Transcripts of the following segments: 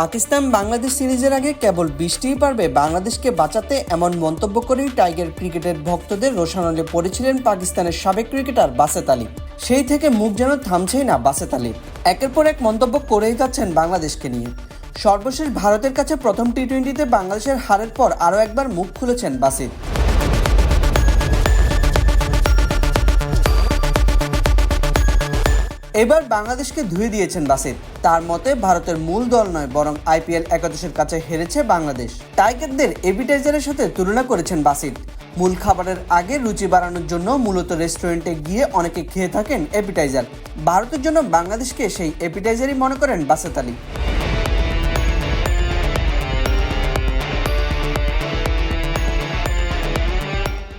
পাকিস্তান বাংলাদেশ সিরিজের আগে কেবল বৃষ্টিই পারবে, বাংলাদেশকে বাঁচাতে এমন মন্তব্য করেই টাইগার ক্রিকেটের ভক্তদের রোশানলে পড়েছিলেন পাকিস্তানের সাবেক ক্রিকেটার বাসেত আলী। সেই থেকে মুখ যেন থামছেই না বাসেত আলী। একের পর এক মন্তব্য করেই যাচ্ছেন বাংলাদেশকে নিয়ে। সর্বশেষ ভারতের কাছে প্রথম টি টোয়েন্টিতে বাংলাদেশের হারের পর আরও একবার মুখ খুলেছেন বাসিত। এবার বাংলাদেশকে ধুয়ে দিয়েছেন বাসিত তার মতে, ভারতের মূল দল নয়, বরং আইপিএল একাদশের কাছে হেরেছে বাংলাদেশ। টাইগারদের এপিটাইজারের সাথে তুলনা করেছেন বাসিত মূল খাবারের আগে রুচি বাড়ানোর জন্য মূলত রেস্টুরেন্টে গিয়ে অনেকে খেয়ে থাকেন এপিটাইজার ভারতের জন্য বাংলাদেশকে সেই এপিটাইজারই মনে করেন বাসেত আলী।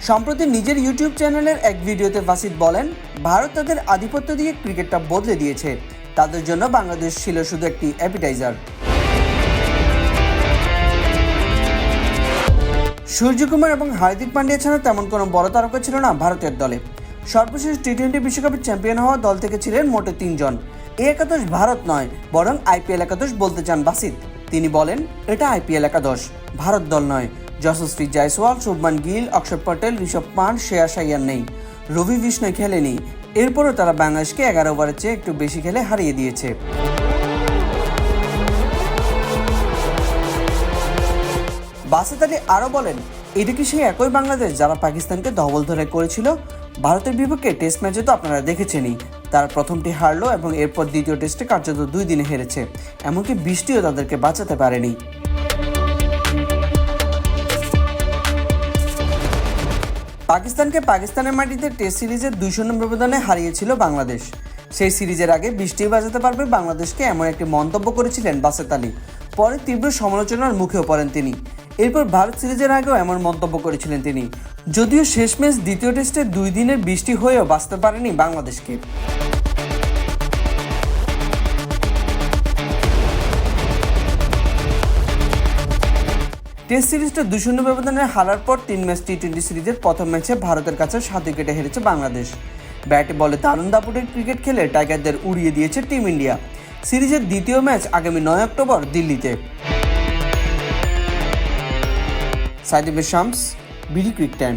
সম্প্রতি নিজের ইউটিউব চ্যানেলের এক ভিডিওতে বাসিদ বলেন, ভারত তাদের আধিপত্য দিয়ে ক্রিকেটটা বদলে দিয়েছে। তাদের জন্য বাংলাদেশ ছিল শুধু একটি অ্যাপিটাইজার সূর্যকুমার এবং হার্দিক পান্ডিয়া ছাড়া তেমন কোনো বড় তারকা ছিল না ভারতের দলে। সর্বশেষ টি টোয়েন্টি বিশ্বকাপের চ্যাম্পিয়ন হওয়া দল থেকে ছিলেন মোটে তিনজন। এ একাদশ ভারত নয়, বরং আইপিএল একাদশ বলতে চান বাসিত তিনি বলেন, এটা আইপিএল একাদশ, ভারত দল নয়। যশস্বী জয়সওয়াল, শুভমান গিল অক্ষর পটেল, ঋষভ পান শ্রেয়া সাইয়ার নেই। রবি বিষ্ণয় খেলেনি। এরপরও তারা বাংলাদেশকে এগারো ওভারের চেয়ে একটু বেশি খেলে হারিয়ে দিয়েছে। বাসেত আলী আরও বলেন, এটা কি সেই একই বাংলাদেশ যারা পাকিস্তানকে দখল ধরে করেছিল? ভারতের বিপক্ষে টেস্ট ম্যাচে তো আপনারা দেখেছেনই। তারা প্রথমটি হারলো এবং এরপর দ্বিতীয় টেস্টে কার্যত দুই দিনে হেরেছে। এমনকি বৃষ্টিও তাদেরকে বাঁচাতে পারেনি। পাকিস্তানকে পাকিস্তানের মাটিতে টেস্ট সিরিজের দুই শূন্য ব্যবধানে হারিয়েছিল বাংলাদেশ। সেই সিরিজের আগে বৃষ্টি বাজাতে পারবে বাংলাদেশকে এমন একটি মন্তব্য করেছিলেন বাসেত আলী। পরে তীব্র সমালোচনার মুখেও পড়েন তিনি। এরপর ভারত সিরিজের আগেও এমন মন্তব্য করেছিলেন তিনি। যদিও শেষ ম্যাচ দ্বিতীয় টেস্টে দুই দিনের বৃষ্টি হয়েও বাঁচতে পারেনি বাংলাদেশকে। টেস্ট সিরিজটা দুই শূন্য ব্যবধানে হারার পর তিন ম্যাচ টি টোয়েন্টি সিরিজের প্রথম ম্যাচে ভারতের কাছে সাত উইকেটে হেরেছে বাংলাদেশ। ব্যাট বলে দারুণ দাপুটের ক্রিকেট খেলে টাইগারদের উড়িয়ে দিয়েছে টিম ইন্ডিয়া। সিরিজের দ্বিতীয় ম্যাচ আগামী নয় অক্টোবর দিল্লিতে। সাইদিবের Shams, B D cric time